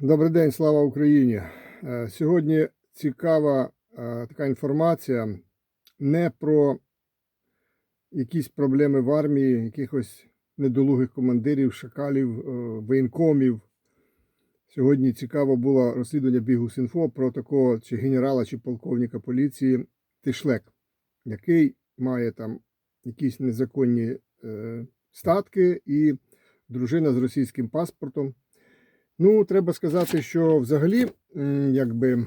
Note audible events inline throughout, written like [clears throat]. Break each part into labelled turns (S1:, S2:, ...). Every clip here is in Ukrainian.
S1: Добрий день, слава Україні. Е, Сьогодні цікава е, така інформація не про якісь проблеми в армії, якихось недолугих командирів, шакалів, е, воєнкомів. Сьогодні цікаво було розслідування Бігус.Інфо про такого чи генерала, чи полковника поліції Тишлек, який має там якісь незаконні статки і дружина з російським паспортом. Ну, треба сказати, що взагалі, якби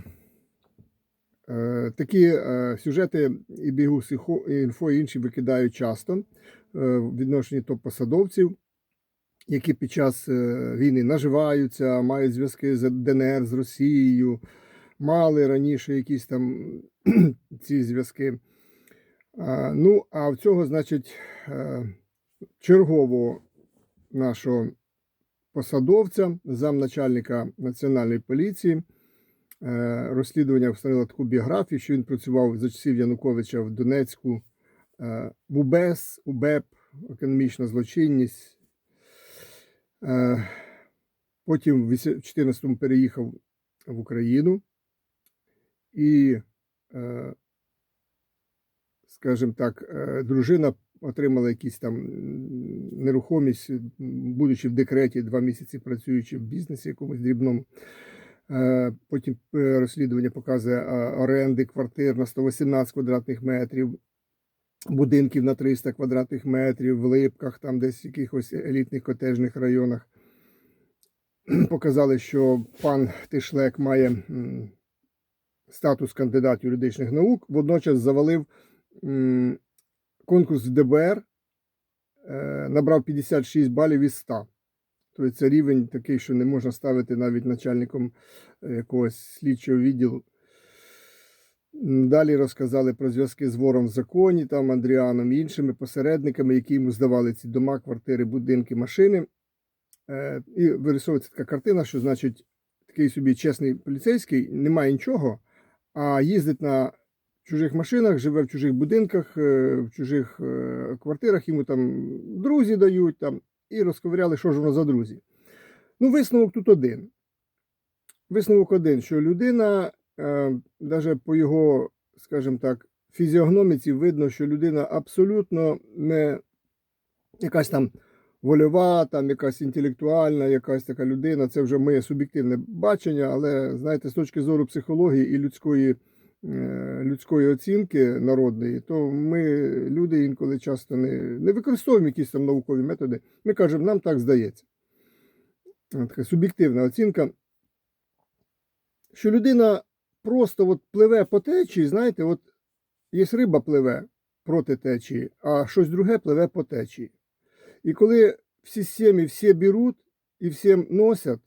S1: е, такі е, сюжети і бігус, і інфо, і інші викидають часто е, в відношенні топ-посадовців, які під час війни наживаються, мають зв'язки з ДНР, з Росією, мали раніше якісь там [clears throat] ці зв'язки. Ну, а в цього, значить, чергового нашого посадовця, замначальника національної поліції. Е, Розслідування встановило таку біографію, що він працював за часів Януковича в Донецьку, е, в УБЕС, УБЕП, економічна злочинність. Е, Потім в 2014-му переїхав в Україну і, скажімо так, е, дружина отримала якісь там нерухомість, будучи в декреті, два місяці працюючи в бізнесі якомусь дрібному. Е, Потім е, розслідування показує оренди квартир на 118 квадратних метрів, будинків на 300 квадратних метрів, в Липках, там десь в якихось елітних котежних районах. [clears throat] Показали, що пан Тишлек має статус кандидат юридичних наук, водночас завалив конкурс в ДБР, е, набрав 56 балів із 100. Тобто це рівень такий, що не можна ставити навіть начальником е, якогось слідчого відділу. Далі розказали про зв'язки з вором в законі, там Андріаном і іншими посередниками, які йому здавали ці дома, квартири, будинки, машини. Е, І вирисовується така картина, що значить такий собі чесний поліцейський, немає нічого, а їздить на чужих машинах, живе в чужих будинках, е, в чужих е, квартирах, йому там друзі дають там, і розковиряли, що ж воно за друзі. Ну, висновок тут один. Висновок один, що людина, навіть по його, скажімо так, фізіогноміці видно, що людина абсолютно не якась там вольова, там якась інтелектуальна, якась така людина. Це вже моє суб'єктивне бачення, але знаєте, з точки зору психології і людської, е, людської оцінки народної, то ми, люди, інколи часто не, не використовуємо якісь там наукові методи. Ми кажемо, нам так здається. Така суб'єктивна оцінка. Що людина просто от пливе по течії, знаєте, от є риба пливе проти течії, а щось друге пливе по течії. І коли всі сім'ї всі беруть і всім носять,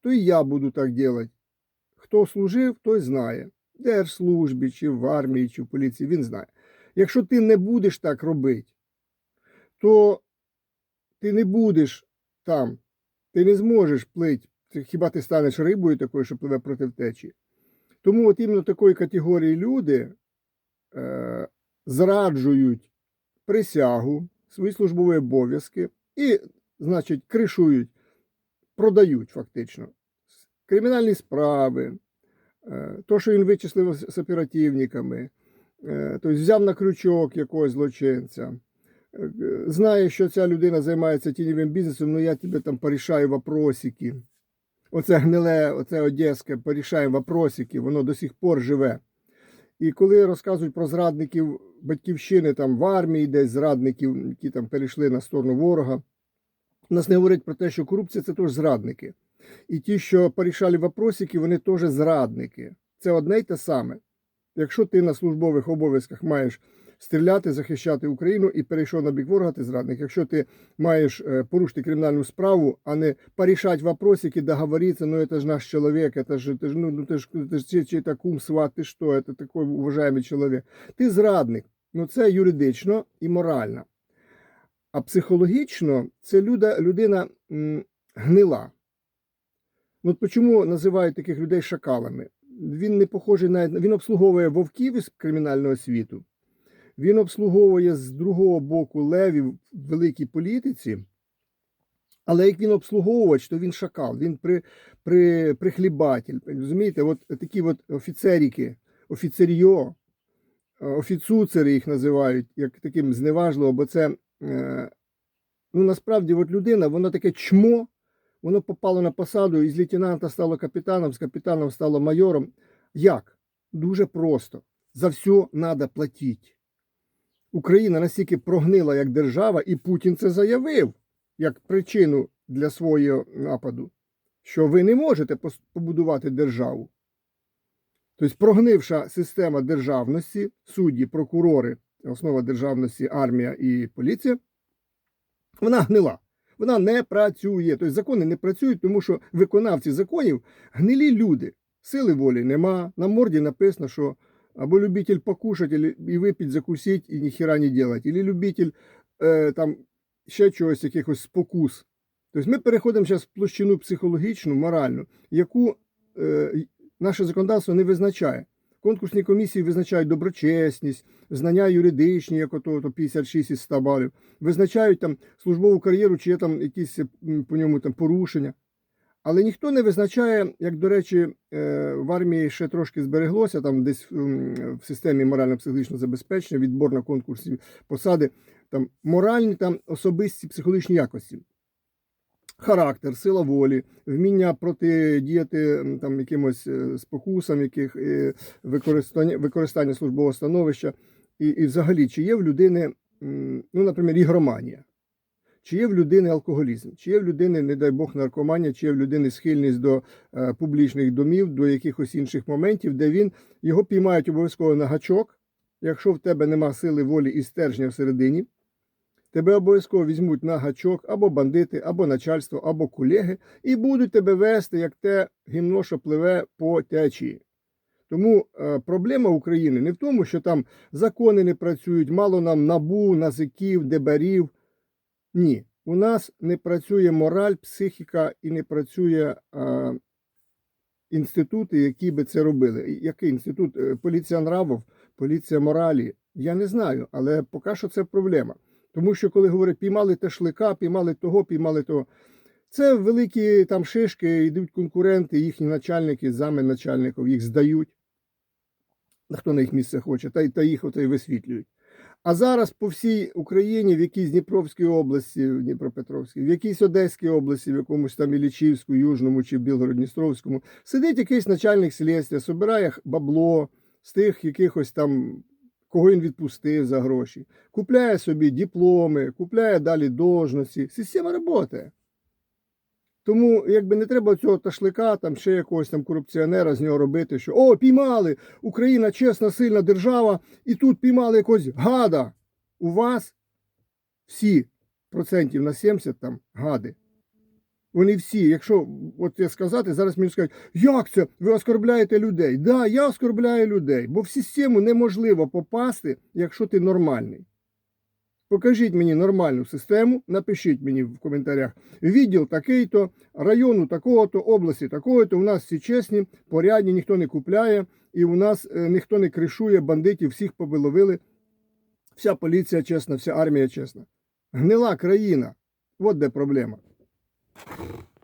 S1: то і я буду так робити. Хто служив, той знає. Держслужбі, чи в армії, чи в поліції, він знає. Якщо ти не будеш так робити, то ти не будеш там, ти не зможеш плити. Хіба ти станеш рибою такою, що пливе проти течії? Тому от іменно такої категорії люди е, зраджують присягу, свої службові обов'язки і, значить, кришують, продають фактично кримінальні справи, то, що він вичислив з оперативниками, е, тобто взяв на крючок якогось злочинця. е, Знає, що ця людина займається тіньовим бізнесом, ну я тебе там порішаю вопросики. Оце гниле, оце одеське, порішаємо вопросики, воно до сих пор живе. І коли розказують про зрадників батьківщини там в армії, десь зрадників, які там перейшли на сторону ворога, нас не говорять про те, що корупція це теж зрадники. І ті, що порішали вопросики, вони теж зрадники. Це одне й те саме. Якщо ти на службових обов'язках маєш стріляти, захищати Україну і перейшов на бік ворога, ти зрадник. Якщо ти маєш е, порушити кримінальну справу, а не порішати вопросики, договоритися, ну це ж наш чоловік, це ж, це ж, ну, ну, ти ж, ти ж чи, чи та кум, сват, ти що, це такий уважаємий чоловік. Ти зрадник. Ну це юридично і морально. А психологічно це люда, людина м, гнила. Ну, от чому називають таких людей шакалами? Він не похожий на він обслуговує вовків із кримінального світу. Він обслуговує з другого боку левів в великій політиці, Але як він обслуговувач, то він шакал, він при, при, прихлібатель. Розумієте, от такі от офіцеріки, офіцеріо, е, офіцуцери їх називають, як таким зневажливо, бо це е, ну насправді от людина, вона таке чмо, воно попало на посаду, і з лейтенанта стало капітаном, з капітаном стало майором. Як? Дуже просто. За все треба платити. Україна настільки прогнила як держава, і Путін це заявив як причину для свого нападу, що ви не можете побудувати державу. Тобто прогнивша система державності, судді, прокурори, основа державності, армія і поліція, вона гнила. Вона не працює. Тобто закони не працюють, тому що виконавці законів гнилі люди. Сили волі нема. На морді написано, що або любитель покушать, і випіть, закусить, і ніхіра не делать, або любитель е, там ще чогось, якихось спокус. Тобто ми переходимо зараз в площину психологічну, моральну, яку е, наше законодавство не визначає. Конкурсні комісії визначають доброчесність, знання юридичні, як ото, то 56 із 100 балів, визначають там службову кар'єру, чи є там якісь по ньому там порушення. Але ніхто не визначає, як, до речі, е, в армії ще трошки збереглося, там десь в системі морально-психологічного забезпечення, відбор на конкурсі посади, там моральні там особисті психологічні якості. Характер, сила волі, вміння протидіяти там якимось е, спокусам, яких е, використання, використання службового становища, і, і взагалі, чи є в людини, ну, наприклад, ігроманія, чи є в людини алкоголізм, чи є в людини, не дай Бог, наркоманія, чи є в людини схильність до е, публічних домів, до якихось інших моментів, де він його піймають обов'язково на гачок. Якщо в тебе нема сили волі і стержня всередині, тебе обов'язково візьмуть на гачок або бандити, або начальство, або колеги, і будуть тебе вести, як те гімно, що пливе по течії. Тому е, проблема України не в тому, що там закони не працюють, мало нам набу, назиків, дебарів. Ні, у нас не працює мораль, психіка і не працює е, інститути, які би це робили. Який інститут? Е, Поліція нравів, поліція моралі. Я не знаю, але поки що це проблема. Тому що коли говорять, піймали тешлика, піймали того, піймали того. Це великі там шишки, йдуть конкуренти, їхні начальники, зами начальників, їх здають. Хто на їх місце хоче, та, та їх й висвітлюють. А зараз по всій Україні, в якійсь Дніпровській області, в Дніпропетровській, в якійсь Одеській області, в якомусь там Ілічівську, Южному чи Білгород-Дністровському, сидить якийсь начальник слідства, собирає бабло з тих якихось там, кого він відпустив за гроші, купляє собі дипломи, купляє далі должності. Система працює. Тому якби не треба цього ташлика, там ще якогось там корупціонера з нього робити, що о, піймали! Україна чесна, сильна держава, і тут піймали якогось гада. У вас всі процентів на 70 там гади. Вони всі, якщо от я сказати, зараз мені скажуть, як це? Ви оскорбляєте людей? Да, я оскорбляю людей, бо в систему неможливо попасти, якщо ти нормальний. Покажіть мені нормальну систему, напишіть мені в коментарях. Відділ такий-то, району такого-то, області такої-то. У нас всі чесні, порядні, ніхто не купляє, і у нас е, ніхто не кришує бандитів, всіх повиловили. Вся поліція чесна, вся армія чесна. Гнила країна. От де проблема. you